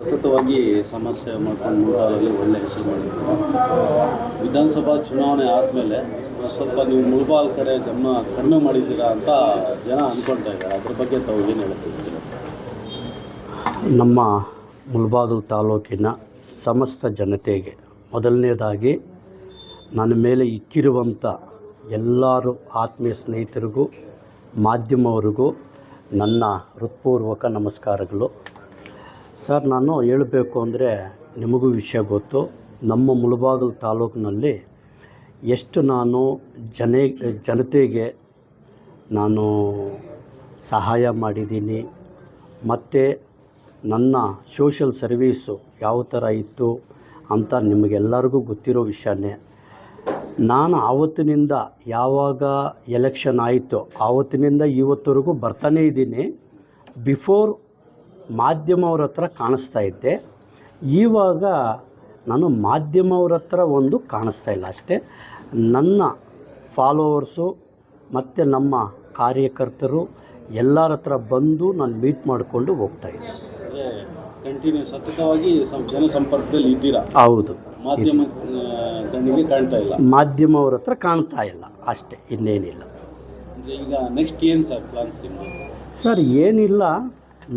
ಸತತವಾಗಿ ಸಮಸ್ಯೆ ಮಾಡ್ಕೊಂಡು ಮುಳಬಾಗಲ್ಲಿ ಒಳ್ಳೆ ಹೆಸರು ಮಾಡಿದ್ರು. ವಿಧಾನಸಭಾ ಚುನಾವಣೆ ಆದಮೇಲೆ ಸ್ವಲ್ಪ ನೀವು ಮುಳಬಾಲ್ ಕಡೆ ಗಮನ ಕಡಿಮೆ ಮಾಡಿದ್ದೀರಾ ಅಂತ ಜನ ಅಂದ್ಕೊಳ್ತಾ ಇದ್ದಾರೆ. ಅದ್ರ ಬಗ್ಗೆ ತಾವು ಏನು ಹೇಳ್ತಿರ್ತೀರ ನಮ್ಮ ಮುಲ್ಬಾದು ತಾಲೂಕಿನ ಸಮಸ್ತ ಜನತೆಗೆ ಮೊದಲನೇದಾಗಿ ನನ್ನ ಮೇಲೆ ಇಕ್ಕಿರುವಂಥ ಎಲ್ಲರೂ ಆತ್ಮೀಯ ಸ್ನೇಹಿತರಿಗೂ, ಮಾಧ್ಯಮವರಿಗೂ ನನ್ನ ಹೃತ್ಪೂರ್ವಕ ನಮಸ್ಕಾರಗಳು. ಸರ್, ನಾನು ಹೇಳಬೇಕು ಅಂದರೆ ನಿಮಗೂ ವಿಷಯ ಗೊತ್ತು. ನಮ್ಮ ಮುಳಬಾಗಿಲು ತಾಲೂಕಿನಲ್ಲಿ ಎಷ್ಟು ನಾನು ಜನ, ಜನತೆಗೆ ನಾನು ಸಹಾಯ ಮಾಡಿದ್ದೀನಿ, ಮತ್ತು ನನ್ನ ಸೋಷಲ್ ಸರ್ವೀಸು ಯಾವ ಥರ ಇತ್ತು ಅಂತ ನಿಮಗೆಲ್ಲರಿಗೂ ಗೊತ್ತಿರೋ ವಿಷಯನೇ. ನಾನು ಆವತ್ತಿನಿಂದ ಯಾವಾಗ ಎಲೆಕ್ಷನ್ ಆಯಿತು ಆವತ್ತಿನಿಂದ ಇವತ್ತವರೆಗೂ ಬರ್ತಾನೇ ಇದ್ದೀನಿ. ಬಿಫೋರ್ ಮಾಧ್ಯಮವ್ರ ಹತ್ರ ಕಾಣಿಸ್ತಾ ಇದ್ದೆ. ಇವಾಗ ನಾನು ಮಾಧ್ಯಮವ್ರ ಹತ್ರ ಒಂದು ಕಾಣಿಸ್ತಾ ಇಲ್ಲ ಅಷ್ಟೇ. ನನ್ನ ಫಾಲೋವರ್ಸು ಮತ್ತು ನಮ್ಮ ಕಾರ್ಯಕರ್ತರು ಎಲ್ಲರ ಹತ್ರ ಬಂದು ನಾನು ಮೀಟ್ ಮಾಡಿಕೊಂಡು ಹೋಗ್ತಾ ಇದ್ದೆ. ಕಂಟಿನ್ಯೂ ಸತತವಾಗಿ ಜನಸಂಪರ್ಕದಲ್ಲಿ ಇದ್ದೀರಾ? ಹೌದು. ಮಾಧ್ಯಮ ಕಣ್ಣಿಗೆ ಕಾಣ್ತಾ ಇಲ್ಲ. ಮಾಧ್ಯಮವ್ರ ಹತ್ರ ಕಾಣ್ತಾ ಇಲ್ಲ ಅಷ್ಟೇ ಇನ್ನೇನಿಲ್ಲ. ಈಗ ನೆಕ್ಸ್ಟ್ ಏನು ಸರ್ ಪ್ಲಾನ್ಸ್ ಸರ್ ಏನಿಲ್ಲ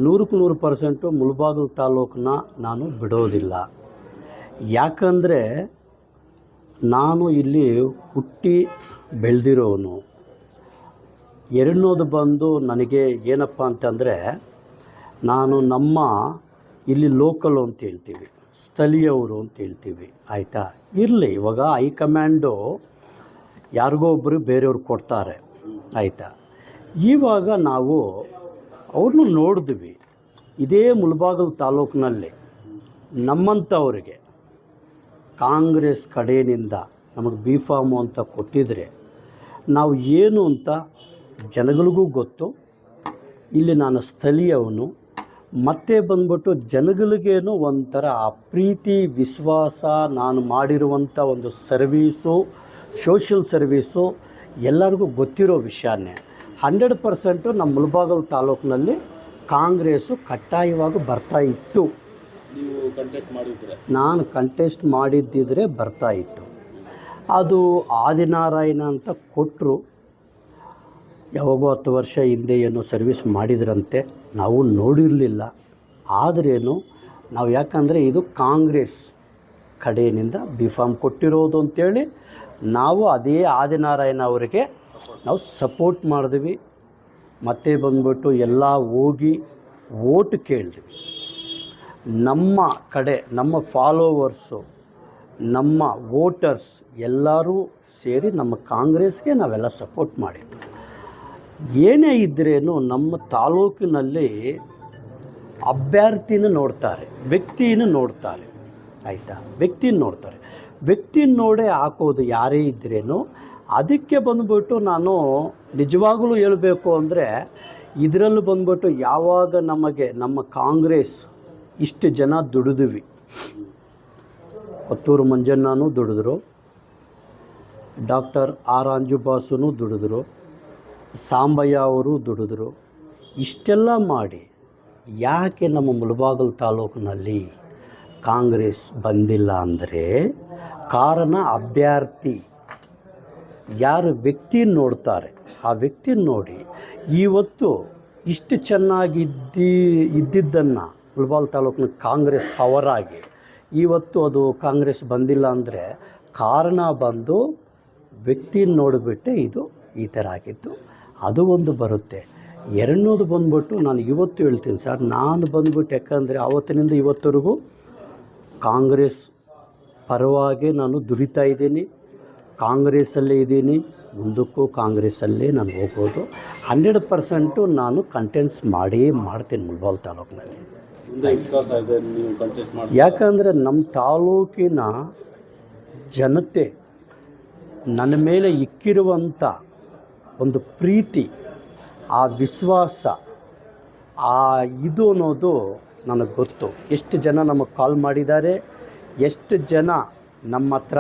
ನೂರಕ್ಕೆ ನೂರು ಪರ್ಸೆಂಟು ಮುಳಬಾಗಿಲು ತಾಲೂಕನ್ನ ನಾನು ಬಿಡೋದಿಲ್ಲ. ಯಾಕಂದರೆ ನಾನು ಇಲ್ಲಿ ಹುಟ್ಟಿ ಬೆಳೆದಿರೋನು. ಎರಡನೋದು ಬಂದು ನನಗೆ ಏನಪ್ಪ ಅಂತಂದರೆ ನಾನು ನಮ್ಮ ಇಲ್ಲಿ ಲೋಕಲು ಅಂತ ಹೇಳ್ತೀವಿ, ಸ್ಥಳೀಯವರು ಅಂತ ಹೇಳ್ತೀವಿ, ಆಯಿತಾ? ಇರಲಿ, ಇವಾಗ ಹೈಕಮಾಂಡು ಯಾರಿಗೋ ಒಬ್ಬರು ಬೇರೆಯವ್ರು ಕೊಡ್ತಾರೆ, ಆಯಿತಾ? ಇವಾಗ ನಾವು ಅವ್ರನ್ನೂ ನೋಡಿದ್ವಿ. ಇದೇ ಮುಲ್ಬಾಗಲ್ ತಾಲೂಕಿನಲ್ಲಿ. ನಮ್ಮಂಥವ್ರಿಗೆ ಕಾಂಗ್ರೆಸ್ ಕಡೆಯಿಂದ ನಮಗೆ ಬಿ ಫಾರ್ಮು ಅಂತ ಕೊಟ್ಟಿದ್ರೆ ನಾವು ಏನು ಅಂತ ಜನಗಳಿಗೂ ಗೊತ್ತು. ಇಲ್ಲಿ ನಾನು ಸ್ಥಳೀಯವನು. ಮತ್ತೆ ಬಂದ್ಬಿಟ್ಟು ಜನಗಳಿಗೇನು ಒಂಥರ ಆ ಪ್ರೀತಿ ವಿಶ್ವಾಸ, ನಾನು ಮಾಡಿರುವಂಥ ಒಂದು ಸರ್ವೀಸು ಸೋಷಿಯಲ್ ಸರ್ವೀಸು ಎಲ್ಲರಿಗೂ ಗೊತ್ತಿರೋ ವಿಷಯನೇ. ಹಂಡ್ರೆಡ್ ಪರ್ಸೆಂಟು ನಮ್ಮ ಮುಲ್ಬಾಗಲ್ ತಾಲೂಕಿನಲ್ಲಿ ಕಾಂಗ್ರೆಸ್ಸು ಕಡ್ಡಾಯವಾಗಿ ಬರ್ತಾ ಇತ್ತು. ನೀವು ಕಂಟೆಸ್ಟ್ ಮಾಡಿದ್ರೆ ನಾನು ಕಂಟೆಸ್ಟ್ ಮಾಡಿದ್ದಿದ್ರೆ ಬರ್ತಾ ಇತ್ತು. ಅದು ಆದಿನಾರಾಯಣ ಅಂತ ಕೊಟ್ಟರು ಯಾವಾಗೋ ಹತ್ತು ವರ್ಷ ಹಿಂದೆ ಏನೋ ಸರ್ವಿಸ್ ಮಾಡಿದ್ರಂತೆ. ನಾವು ನೋಡಿರಲಿಲ್ಲ. ಆದ್ರೇನು ನಾವು ಯಾಕಂದರೆ ಇದು ಕಾಂಗ್ರೆಸ್ ಕಡೆಯಿಂದ ಬಿ ಫಾರ್ಮ್ ಕೊಟ್ಟಿರೋದು ಅಂತೇಳಿ ನಾವು ಅದೇ ಆದಿನಾರಾಯಣ ಅವರಿಗೆ ನಾವು ಸಪೋರ್ಟ್ ಮಾಡಿದ್ವಿ. ಮತ್ತೆ ಬಂದ್ಬಿಟ್ಟು ಎಲ್ಲ ಹೋಗಿ ಓಟ್ ಕೇಳಿದ್ವಿ. ನಮ್ಮ ಕಡೆ, ನಮ್ಮ ಫಾಲೋವರ್ಸು ನಮ್ಮ ವೋಟರ್ಸ್ ಎಲ್ಲರೂ ಸೇರಿ ನಮ್ಮ ಕಾಂಗ್ರೆಸ್ಗೆ ನಾವೆಲ್ಲ ಸಪೋರ್ಟ್ ಮಾಡಿದ್ದು. ಏನೇ ಇದ್ರೇನು ನಮ್ಮ ತಾಲೂಕಿನಲ್ಲಿ ಅಭ್ಯರ್ಥಿನ ನೋಡ್ತಾರೆ, ವ್ಯಕ್ತಿನ ನೋಡ್ತಾರೆ. ಆಯಿತಾ? ವ್ಯಕ್ತಿನ ನೋಡ್ತಾರೆ. ವ್ಯಕ್ತಿನ ನೋಡೇ ಹಾಕೋದು ಯಾರೇ ಇದ್ರೇನು ಅದಕ್ಕೆ ಬಂದ್ಬಿಟ್ಟು ನಾನು ನಿಜವಾಗಲೂ ಹೇಳಬೇಕು ಅಂದರೆ ಇದರಲ್ಲೂ ಬಂದ್ಬಿಟ್ಟು ಯಾವಾಗ ನಮಗೆ ನಮ್ಮ ಕಾಂಗ್ರೆಸ್ ಇಷ್ಟು ಜನ ದುಡಿದ್ವಿ. ಕೊತ್ತೂರು ಮಂಜಣ್ಣನೂ ದುಡಿದ್ರು. ಡಾಕ್ಟರ್ ಆರ್ ಅಂಜುಬಾಸುನು ದುಡಿದ್ರು. ಸಾಂಬಯ್ಯ ಅವರು ದುಡಿದ್ರು. ಇಷ್ಟೆಲ್ಲ ಮಾಡಿ ಯಾಕೆ ನಮ್ಮ ಮುಳಬಾಗಲ್ ತಾಲೂಕಿನಲ್ಲಿ ಕಾಂಗ್ರೆಸ್ ಬಂದಿಲ್ಲ ಅಂದರೆ ಕಾರಣ ಅಭ್ಯರ್ಥಿ ಯಾರು ವ್ಯಕ್ತಿ ನೋಡ್ತಾರೆ, ಆ ವ್ಯಕ್ತಿ ನೋಡಿ ಇವತ್ತು ಇಷ್ಟು ಚೆನ್ನಾಗಿದ್ದಿ ಇದ್ದಿದ್ದನ್ನು ಮುಳಬಾಲ್ ತಾಲೂಕಿನ ಕಾಂಗ್ರೆಸ್ ಪವರ್ ಆಗಿ ಇವತ್ತು ಅದು ಕಾಂಗ್ರೆಸ್ ಬಂದಿಲ್ಲ ಅಂದರೆ ಕಾರಣ ಬಂದು ವ್ಯಕ್ತಿ ನೋಡಿಬಿಟ್ಟೆ ಇದು ಈ ಥರ ಆಗಿತ್ತು. ಅದು ಒಂದು ಬರುತ್ತೆ. ಎರಡನೇದು ಬಂದ್ಬಿಟ್ಟು ನಾನು ಇವತ್ತು ಹೇಳ್ತೀನಿ ಸರ್, ನಾನು ಬಂದ್ಬಿಟ್ಟು ಯಾಕಂದರೆ ಆವತ್ತಿನಿಂದ ಇವತ್ತರೆಗೂ ಕಾಂಗ್ರೆಸ್ ಪರವಾಗಿ ನಾನು ದುಡಿತಾ ಇದ್ದೀನಿ. ಕಾಂಗ್ರೆಸ್ಸಲ್ಲೇ ಇದ್ದೀನಿ ಮುಂದಕ್ಕೂ ಕಾಂಗ್ರೆಸ್ಸಲ್ಲೇ ನಾನು ಹೋಗೋದು ಹಂಡ್ರೆಡ್ ಪರ್ಸೆಂಟು ನಾನು ಕಂಟೆನ್ಸ್ ಮಾಡೇ ಮಾಡ್ತೀನಿ ಮುಳ್ಬಾಲ್ ತಾಲೂಕಿನಲ್ಲಿ. ಯಾಕಂದರೆ ನಮ್ಮ ತಾಲೂಕಿನ ಜನತೆ ನನ್ನ ಮೇಲೆ ಇಕ್ಕಿರುವಂಥ ಒಂದು ಪ್ರೀತಿ ಆ ವಿಶ್ವಾಸ ಆ ಇದು ಅನ್ನೋದು ನನಗೆ ಗೊತ್ತು. ಎಷ್ಟು ಜನ ನಮಗೆ ಕಾಲ್ ಮಾಡಿದ್ದಾರೆ ಎಷ್ಟು ಜನ ನಮ್ಮ ಹತ್ರ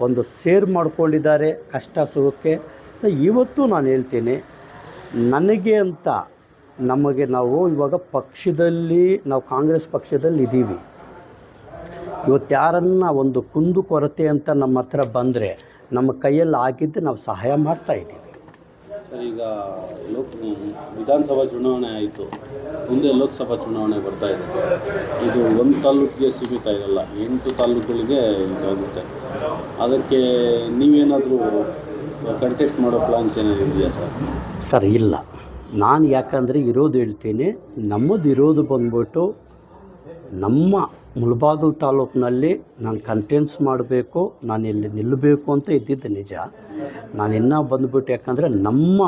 ಒಂದು ಸೇರ್ ಮಾಡ್ಕೊಂಡಿದ್ದಾರೆ ಕಷ್ಟ ಸುಖಕ್ಕೆ. ಸೊ ಇವತ್ತು ನಾನು ಹೇಳ್ತೀನಿ, ನನಗೆ ಅಂತ ನಮಗೆ ನಾವು ಇವಾಗ ಪಕ್ಷದಲ್ಲಿ, ನಾವು ಕಾಂಗ್ರೆಸ್ ಪಕ್ಷದಲ್ಲಿ ಇದ್ದೀವಿ. ಇವತ್ತು ಯಾರನ್ನ ಒಂದು ಕುಂದು ಕೊರತೆ ಅಂತ ನಮ್ಮ ಹತ್ರ ಬಂದರೆ, ನಮ್ಮ ಕೈಯಲ್ಲಿ ಆಗಿದ್ದು ನಾವು ಸಹಾಯ ಮಾಡ್ತಾ ಇದ್ದೀವಿ. ಸರ್, ಈಗ ಲೋಕ್ ವಿಧಾನಸಭಾ ಚುನಾವಣೆ ಆಯಿತು. ಮುಂದೆ ಲೋಕಸಭಾ ಚುನಾವಣೆ ಬರ್ತಾ ಇದೆ. ಇದು ಒಂದು ತಾಲೂಕಿಗೆ ಸೀಮಿತ ಇರಲ್ಲ ಎಂಟು ತಾಲೂಕುಗಳಿಗೆ ಇದಾಗುತ್ತೆ ಅದಕ್ಕೆ ನೀವೇನಾದರೂ ಕಂಟೆಸ್ಟ್ ಮಾಡೋ ಪ್ಲಾನ್ಸ್ ಏನಾದರೂ ಇದೆಯಾ ಸರ್? ಸರ್, ಇಲ್ಲ. ನಾನು ಯಾಕಂದರೆ ಇರೋದು ಹೇಳ್ತೀನಿ, ನಮ್ಮದು ಇರೋದು ಬಂದ್ಬಿಟ್ಟು ನಮ್ಮ ಮುಳಬಾಗಿಲು ತಾಲೂಕಿನಲ್ಲಿ ನಾನು ಕಂಟೆನ್ಸ್ ಮಾಡಬೇಕು, ನಾನು ಇಲ್ಲಿ ನಿಲ್ಲಬೇಕು ಅಂತ ಇದ್ದಿದ್ದು ನಿಜ. ನಾನು ಇನ್ನೂ ಬಂದುಬಿಟ್ಟು ಯಾಕಂದರೆ ನಮ್ಮ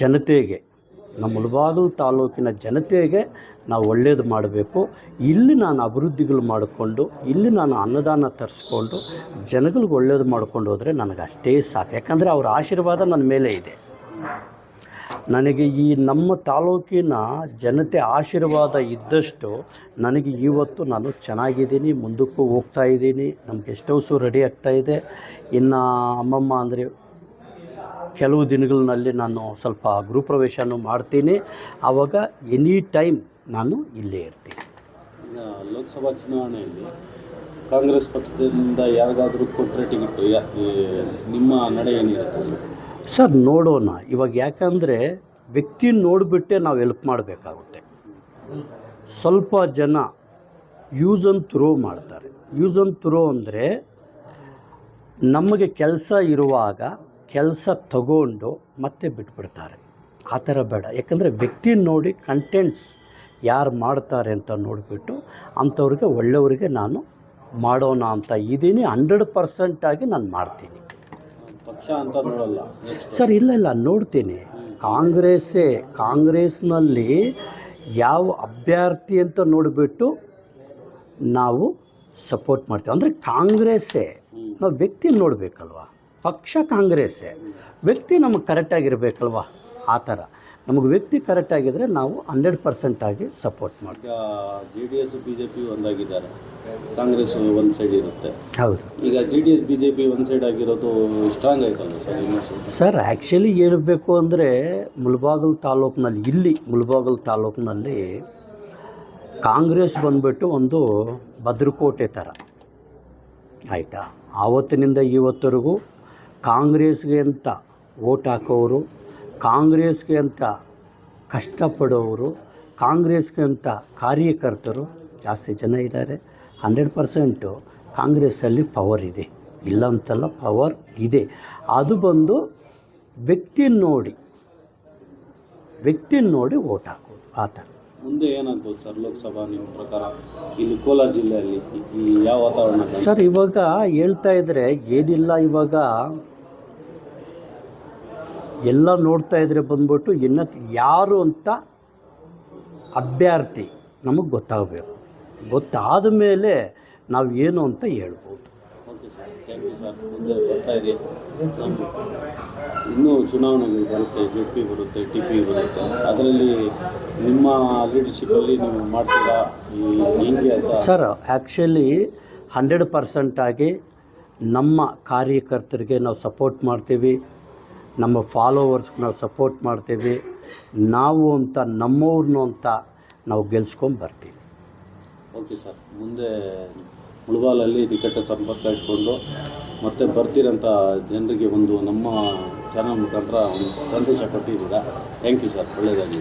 ಜನತೆಗೆ, ನಮ್ಮ ಮುಳಬಾಗಿಲು ತಾಲೂಕಿನ ಜನತೆಗೆ ನಾವು ಒಳ್ಳೇದು ಮಾಡಬೇಕು. ಇಲ್ಲಿ ನಾನು ಅಭಿವೃದ್ಧಿಗಳು ಮಾಡಿಕೊಂಡು, ಇಲ್ಲಿ ನಾನು ಅನ್ನದಾನ ತರಿಸ್ಕೊಂಡು, ಜನಗಳಿಗೆ ಒಳ್ಳೇದು ಮಾಡ್ಕೊಂಡು ಹೋದರೆ ನನಗೆ ಅಷ್ಟೇ ಸಾಕು. ಯಾಕಂದರೆ ಅವರ ಆಶೀರ್ವಾದ ನನ್ನ ಮೇಲೆ ಇದೆ. ನನಗೆ ಈ ನಮ್ಮ ತಾಲೂಕಿನ ಜನತೆ ಆಶೀರ್ವಾದ ಇದ್ದಷ್ಟು ನನಗೆ ಇವತ್ತು ನಾನು ಚೆನ್ನಾಗಿದ್ದೀನಿ, ಮುಂದಕ್ಕೂ ಹೋಗ್ತಾ ಇದ್ದೀನಿ ನಮ್ಮ ಗೆಸ್ಟ್ ಹೌಸು ರೆಡಿ ಆಗ್ತಾ ಇದೆ. ಇನ್ನು ಅಮ್ಮಮ್ಮ ಅಂದರೆ ಕೆಲವು ದಿನಗಳಲ್ಲಿ ನಾನು ಸ್ವಲ್ಪ ಗೃಹಪ್ರವೇಶನೂ ಮಾಡ್ತೀನಿ. ಆವಾಗ ಎನಿ ಟೈಮ್ ನಾನು ಇಲ್ಲೇ ಇರ್ತೀನಿ. ಲೋಕಸಭಾ ಚುನಾವಣೆಯಲ್ಲಿ ಕಾಂಗ್ರೆಸ್ ಪಕ್ಷದಿಂದ ಯಾರಿಗಾದರೂ ಕೊಟ್ಟರೆ ಟಿಕೆಟ್ ನಿಮ್ಮ ನಡೆ ಏನಿರುತ್ತೆ? ಸರ್, ನೋಡೋಣ. ಇವಾಗ ಯಾಕಂದರೆ ವ್ಯಕ್ತಿ ನೋಡಿಬಿಟ್ಟೆ ನಾವು ಹೆಲ್ಪ್ ಮಾಡಬೇಕಾಗುತ್ತೆ. ಸ್ವಲ್ಪ ಜನ ಯೂಸ್ ಅನ್ ಥ್ರೋ ಮಾಡ್ತಾರೆ. ಯೂಸ್ ಅನ್ ಥ್ರೋ ಅಂದರೆ ನಮಗೆ ಕೆಲಸ ಇರುವಾಗ ಕೆಲಸ ತಗೊಂಡು ಮತ್ತೆ ಬಿಟ್ಬಿಡ್ತಾರೆ. ಆ ಥರ ಬೇಡ. ಯಾಕಂದರೆ ವ್ಯಕ್ತಿ ನೋಡಿ ಕಂಟೆಂಟ್ಸ್ ಯಾರು ಮಾಡ್ತಾರೆ ಅಂತ ನೋಡಿಬಿಟ್ಟು ಅಂಥವ್ರಿಗೆ, ಒಳ್ಳೆಯವರಿಗೆ ನಾನು ಮಾಡೋಣ ಅಂತ ಇದ್ದೀನಿ. ಹಂಡ್ರೆಡ್ ಪರ್ಸೆಂಟಾಗಿ ನಾನು ಮಾಡ್ತೀನಿ. ಪಕ್ಷ ನೋಡಲ್ಲ. ಸರ್, ಇಲ್ಲ ಇಲ್ಲ, ನೋಡ್ತೀನಿ. ಕಾಂಗ್ರೆಸ್ಸೇ, ಕಾಂಗ್ರೆಸ್ನಲ್ಲಿ ಯಾವ ಅಭ್ಯರ್ಥಿ ಅಂತ ನೋಡಿಬಿಟ್ಟು ನಾವು ಸಪೋರ್ಟ್ ಮಾಡ್ತೀವಿ. ಅಂದರೆ ಕಾಂಗ್ರೆಸ್ಸೇ, ನಾವು ವ್ಯಕ್ತಿ ನೋಡಬೇಕಲ್ವ? ಪಕ್ಷ ಕಾಂಗ್ರೆಸ್ಸೇ, ವ್ಯಕ್ತಿ ನಮಗೆ ಕರೆಕ್ಟಾಗಿರ್ಬೇಕಲ್ವ ಆ ಥರ. ನಮಗೆ ವ್ಯಕ್ತಿ ಕರೆಕ್ಟ್ ಆಗಿದ್ರೆ ನಾವು ಹಂಡ್ರೆಡ್ ಪರ್ಸೆಂಟಾಗಿ ಸಪೋರ್ಟ್ ಮಾಡ್ತೀವಿ. J D S B J P ಒಂದಾಗಿದ್ದಾರೆ. Congress ಒಂದು ಸೈಡ್ ಇರುತ್ತೆ. ಹೌದು. ಈಗ J D S B J P ಒಂದು ಸೈಡ್ ಆಗಿರೋದು ಸ್ಟ್ರಾಂಗ್ ಆಯ್ತಲ್ಲ ಸರ್ ಸರ್ ಆ್ಯಕ್ಚುಲಿ ಹೇಳಬೇಕು ಅಂದರೆ ಮುಲ್ಬಾಗಲ್ ತಾಲೂಕಿನಲ್ಲಿ ಇಲ್ಲಿ ಮುಲ್ಬಾಗಲ್ ತಾಲೂಕಿನಲ್ಲಿ ಕಾಂಗ್ರೆಸ್ ಬಂದ್ಬಿಟ್ಟು ಒಂದು ಭದ್ರಕೋಟೆ ಥರ. ಆಯಿತಾ? ಆವತ್ತಿನಿಂದ ಇವತ್ತರೆಗೂ ಕಾಂಗ್ರೆಸ್ಗೆ ಅಂತ ಓಟ್ ಹಾಕೋರು ಕಾಂಗ್ರೆಸ್ಗೆ ಅಂತ ಕಷ್ಟಪಡೋರು ಕಾಂಗ್ರೆಸ್ಗೆ ಅಂತ ಕಾರ್ಯಕರ್ತರು ಜಾಸ್ತಿ ಜನ ಇದ್ದಾರೆ. ಹಂಡ್ರೆಡ್ ಪರ್ಸೆಂಟು ಕಾಂಗ್ರೆಸ್ಸಲ್ಲಿ ಪವರ್ ಇದೆ. ಇಲ್ಲ ಅಂತಲ್ಲ ಪವರ್ ಇದೆ. ಅದು ಬಂದು ವ್ಯಕ್ತಿ ನೋಡಿ ವ್ಯಕ್ತಿ ನೋಡಿ ಓಟ್ ಹಾಕೋದು ಆ ಥರ. ಮುಂದೆ ಏನಾಗ್ಬೋದು ಸರ್ ಲೋಕಸಭಾ ನಿಮ್ಮ ಪ್ರಕಾರ ಇಲ್ಲಿ ಕೋಲಾರ ಜಿಲ್ಲೆಯಲ್ಲಿ ಈ- ಯಾವ ವಾತಾವರಣ? ಸರ್ ಇವಾಗ ಹೇಳ್ತಾ ಇದ್ದರೆ ಏನಿಲ್ಲ ಇವಾಗ. ಎಲ್ಲ ನೋಡ್ತಾ ಇದ್ರೆ ಬಂದ್ಬಿಟ್ಟು ಇನ್ನು ಯಾರು ಅಂತ ಅಭ್ಯರ್ಥಿ ನಮಗೆ ಗೊತ್ತಾಗಬೇಕು. ಗೊತ್ತಾದ ಮೇಲೆ ನಾವು ಏನು ಅಂತ ಹೇಳ್ಬೋದು. ಇನ್ನೂ ಚುನಾವಣೆಗಳು ಬರುತ್ತೆ ಜೆ ಪಿ ಬರುತ್ತೆ ಟಿ ಪಿ ಬರುತ್ತೆ. ಅದರಲ್ಲಿ ನಿಮ್ಮ ಲೀಡರ್ಶಿಪ್ಪಲ್ಲಿ ನೀವು ಮಾಡ್ತೀರಾ? ಹೆಂಗೆ ಸರ್ ಆ್ಯಕ್ಚುಲಿ ಹಂಡ್ರೆಡ್ ಪರ್ಸೆಂಟಾಗಿ ನಮ್ಮ ಕಾರ್ಯಕರ್ತರಿಗೆ ನಾವು ಸಪೋರ್ಟ್ ಮಾಡ್ತೀವಿ. ನಮ್ಮ ಫಾಲೋವರ್ಸ್ಗೆ ನಾವು ಸಪೋರ್ಟ್ ಮಾಡ್ತೀವಿ. ನಾವು ಅಂತ ನಮ್ಮವ್ರನ್ನೂ ಅಂತ ನಾವು ಗೆಲ್ಸ್ಕೊಂಡು ಬರ್ತೀವಿ. ಓಕೆ ಸರ್ ಮುಂದೆ ಮುಳುಬಾಲಲ್ಲಿ ನಿಕಟ ಸಂಪರ್ಕ ಇಟ್ಕೊಂಡು ಮತ್ತೆ ಬರ್ತೀರಂತ ಜನರಿಗೆ ಒಂದು ನಮ್ಮ ಚಾನಲ್ ಮುಖಾಂತರ ಒಂದು ಸಂದೇಶ ಕೊಟ್ಟಿದ್ದೀರಾ? ಥ್ಯಾಂಕ್ ಯು ಸರ್ ಒಳ್ಳೆಯದಾಗಿ